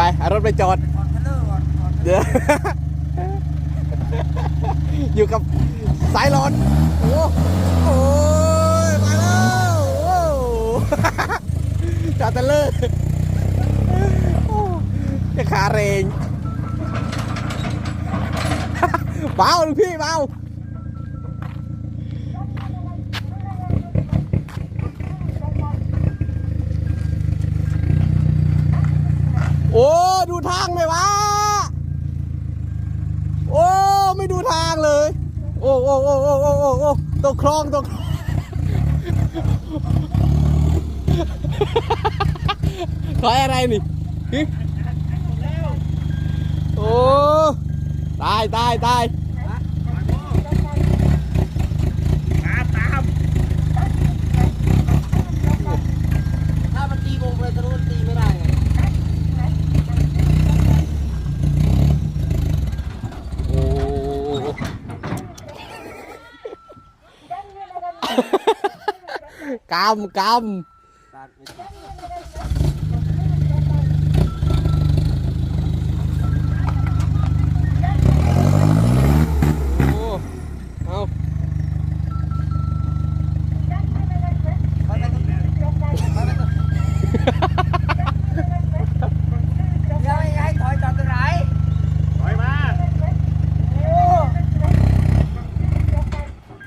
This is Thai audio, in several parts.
ไปเอารถไปจอดออนเทเลอร์ออนออนเดี๋ยวอยู่กับสายร้อนโอ้โอ้ยมาแล้วโอ้จอดเตะเลอร์โอ้จะขาเรงเบาลูกพี่เบาโอ้ ดูทางไหมวะ โอ้ ไม่ดูทางเลย โอ้โอ้โอ้โอ้โอ้โอ้โอ้ตกคลองตกคลองขออะไรนี่ฮึโอ้ตายตายตายถ้ามันตีวงไปทะลุมันตีไม่ได้ Cầm cầm.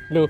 Được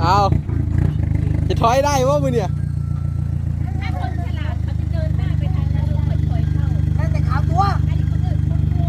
เอาจะถอยได้วะมึงเนี่ยถ้าคนฉลาดเขาจะเดินหน้าไปทางนั้นแล้วค่อยถอยเข้านั่นแต่ขาวตัวอันนี้คนอื่นคนโง่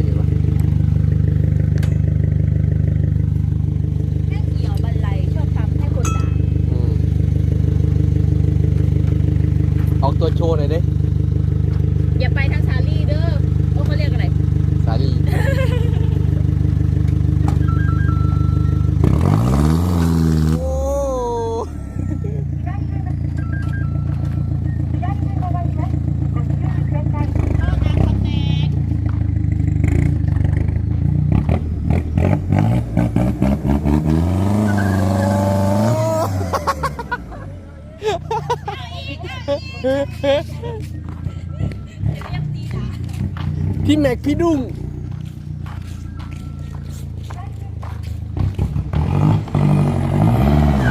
พี่แม็กพี่ดุ้ง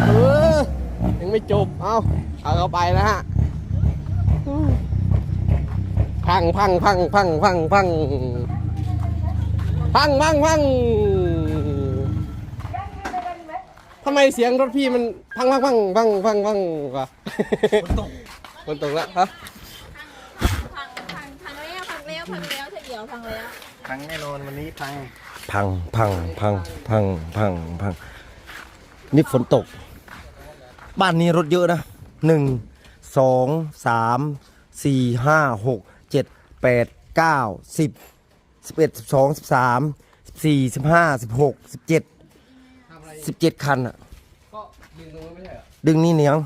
เออยังไม่จบ เอาเอาเข้าไปนะฮะ พังพังพังพังพังพังพังพังพัง ทำไมเสียงรถพี่มันพังพังพังพังพังพังวะฝนตกฝนตกแล้วฮะพังพังพังแล้วพังแล้วพังแล้วเฉลียวพังแล้วพังแน่นอนวันนี้พังพังพังพังพังพังพังนี่ฝนตก บ้านนี้รถเยอะนะหนึ่งสองสามสี่ห้าหกเจ็ดแปดเก้าสิบสิบเอ็ดสิบสองสิบสามสิบสี่สิบห้าสิบหกสิบเจ็ด สิบเจ็ดคันอะ ก็ดึงตรงนี้ไม่ใช่เหรอดึงนี่เหนียง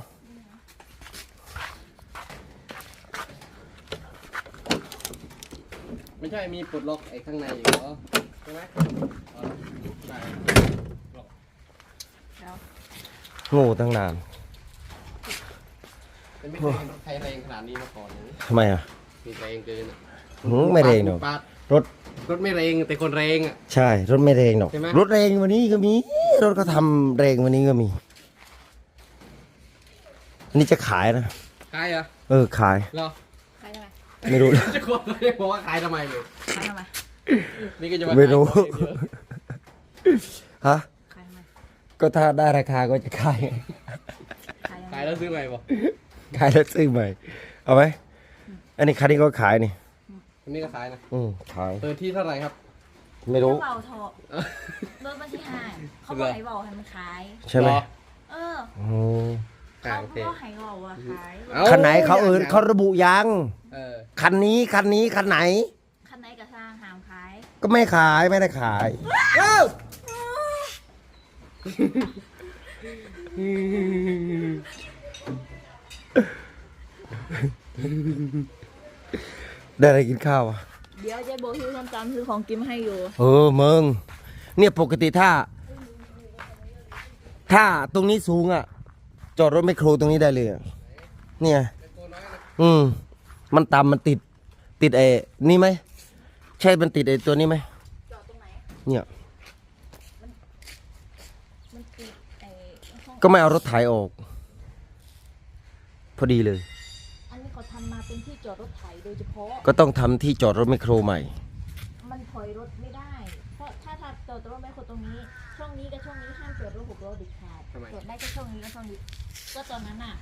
ไม่ใช่มีปลดล็อกไอ้ข้างในอยู่เหรอใช่ไหมโง่ตั้งนานมันไม่ใครแรงขนาดนี้มาก่อนเลยทำไมอะมีแรงเกินอะหืมไม่แรงหรอาด รถรถไม่แรงแต่คนแรงอะ ใช่ รถไม่แรงหรอก ใช่ไหม รถแรงวันนี้ก็มี รถก็ทำแรงวันนี้ก็มีอันนี้จะขายนะ ขายเหรอเออขาย เหรอใครทำไมไม่รู้ จะกลัวเลยบอกว่าขายทำไมเลยใครทำไมนี่ก็จะมาไม่รู้ ขายของเยอะฮะใครทำไมก็ถ้าได้ราคาก็จะขายใครทำไมขายแล้วซื้อใหม่บอกขายแล้วซื้อใหม่ เอาไหมอันนี้คันนี้ก็ขายนี่ อันนี้ก็ขายนะอืมขาย เปิดที่เท่าไหร่ครับ ไม่รู้ เบาเถอะรถบัญชีหายเขาบอกให้เบาให้มันขาย ใช่ไหมรอ เอออืมอ่าเขาโอเค ก็ให้เบาอะขายเอ้าคันไหนเขาเอินเขาระบุยัง เออคันนี้คันนี้คันไหน คันไหนก็สร้างหามขายก็ไม่ขายไม่ได้ขาย ได้อะไรกินข้าวอะ เดี๋ยวเจ๊โบซื้อส้มตำซื้อของกินมาให้อยู่ เออมึงเนี่ยปกติถ้า ถ้าตรงนี้สูงอะ จอดรถไมคโครตรงนี้ได้เลยอะเนี่ย อืม มันต่ำมันติด ติดไอ้นี่ไหม ใช่มันติดไอ้ตัวนี้ไหม จอดตรงไหน เนี่ย มันติดไอ้ห้องก็ไม่เอารถไถออก พอดีเลยอันนี้ เขาทำมาเป็นที่จอดรถไถโดยเฉพาะ ก็ต้องทำที่จอดรถไมคโครใหม่ มันถอยรถไม่ได้ เพราะถ้าถ้าจอดรถไม่คนตรงนี้ ช่องนี้กับช่องนี้ห้ามจอดรถหกล้อเด็ดขาดทำไม จอดได้แค่ช่องนี้กับช่องนี้ ก็ตอนนั้นอะ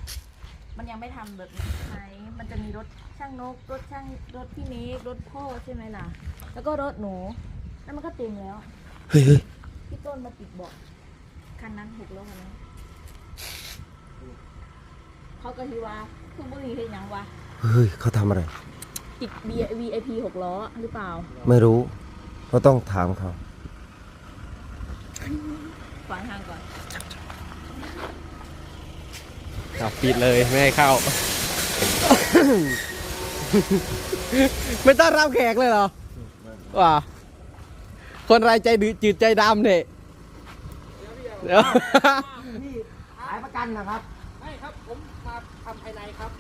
มันยังไม่ทำแบบนี้ไหมมันจะมีรถช่างนก รถช่างรถพี่เมฆรถพ่อใช่ไหมล่ะ แล้วก็รถหนู แล้วมันก็เต็มแล้ว เฮ้ยเฮ้ยพี่ต้นมาติดเบอกคันนั้นหกล้อคันนั้นเขาก็ทีว่าคุณบุรีเห็นยังวะ เฮ้ยเขาทำอะไร ติด V VIP หกล้อหรือเปล่าไม่รู้เราต้องถามเขา ขวางทางก่อนขับปิดเลยไม่ให้เข้า ไม่ต้อนรับแขกเลยเหรอว้าคนไรใจดื้อจืดใจดำเนี่ยเดี๋ยว ขายประกันนะครับ ไม่ครับ ผมมาทำภายในครับ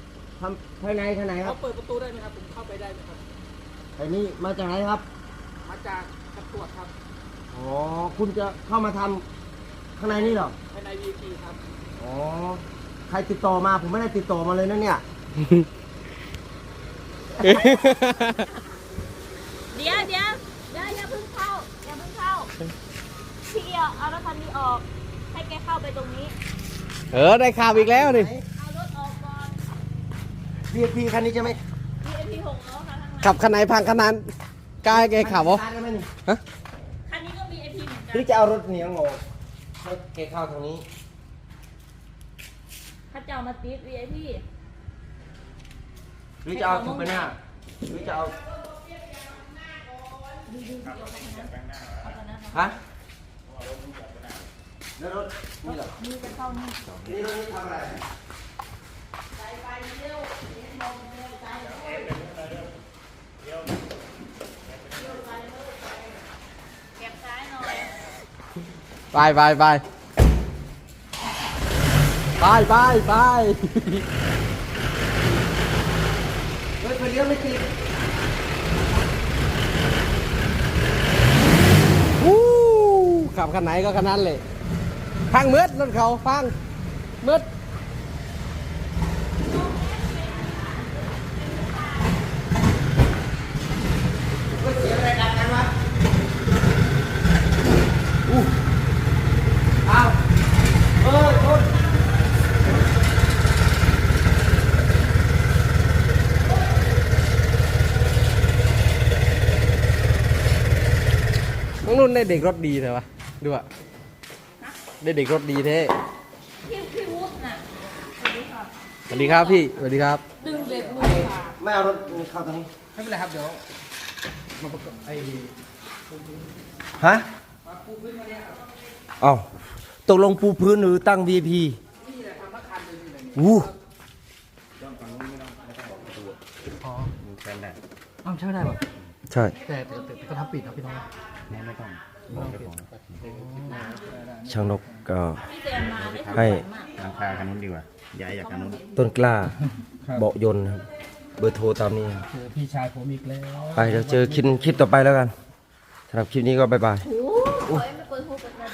ทำภายในขนาดคเขารับเปิดประตูได้ไหมครับ ผมเข้าไปได้ไหมครับ ไอ้นี่มาจากไหนครับ มาจากตำรวจครับอ๋อ คุณจะเข้ามาทำข้างในนี่เหรอ ภายใน VIP ครับ อ๋อ ใครติดต่อมา ผมไม่ได้ติดต่อมาเลยนะเนี่ย เดี๋ยวเดี๋ยวเดี๋ยวอย่าเพิ่งเข้าอย่าเพิ่งเข้าพี่เอียวเอารถคันนี้ออก ให้แกเข้าไปตรงนี้ เออ ได้ข่าวอีกแล้วนี่เอารถออกก่อน VIP คันนี้ใช่ไหม VIP หกล้อค่ะข้างหลังขับคันไหนพังคันนั้นกล้าให้แกขับเหรอ ได้ไหมนี่คันนี้ก็ VIP เหมือนหกัรือนจะเอารถเหนียงออกให้แกเข้าทางนี้ถ้าจะเอามาติด VIP หรือจะเอาถูกไปหน้าหรือจะเอาเอาตอนนั้นนะฮะแล้วรถนี่เหรอ นี่จะเข้านี่ นี่รถนี่ทำอะไร ไปไปไปไปไปไปเฮ้ยไปเลี้ยวไม่ติดวู้ขับคันไหนก็คันนั้นเลยพังมืดรถเขาพังมืด เฮ้ยเสียงอะไรดังกันวะอู้อ้าวเออชน น้องนุ่นได้เด็กรถดีเถอะวะดูอะได้เด็กรถดีเท่พี่พี่วุฒิน่ะสวัสดีค่ะสวัสดีครับพี่สวัสดีครับ ดึงเบรกมือค่ะ ไม่เอารถเข้าทางนี้ไม่เป็นไรครับเดี๋ยวมาประกอบไอ้ฮะเอ้าตกลงปูพื้นหรือตั้ง VIP อู้อ้าวใช่ได้ป่ะใช่แต่แต่แต่ก็ทำปิดนะพี่น้อง ช่างนกก็พี่เสรียนมาได้ทำให้บ่อยมากทางคาคันนู้นดีกว่าย้ายจากคันนู้นต้นกล้าเบาะยนต์ครับเบอร์โทรตามนี้ครับเจอพี่ชายผมอีกแล้วไปเดี๋ยวเจอคลิปคลิปต่อไปแล้วกันสำหรับคลิปนี้ก็บายบาย โอ้โหไม่เปิดหูเปิดตา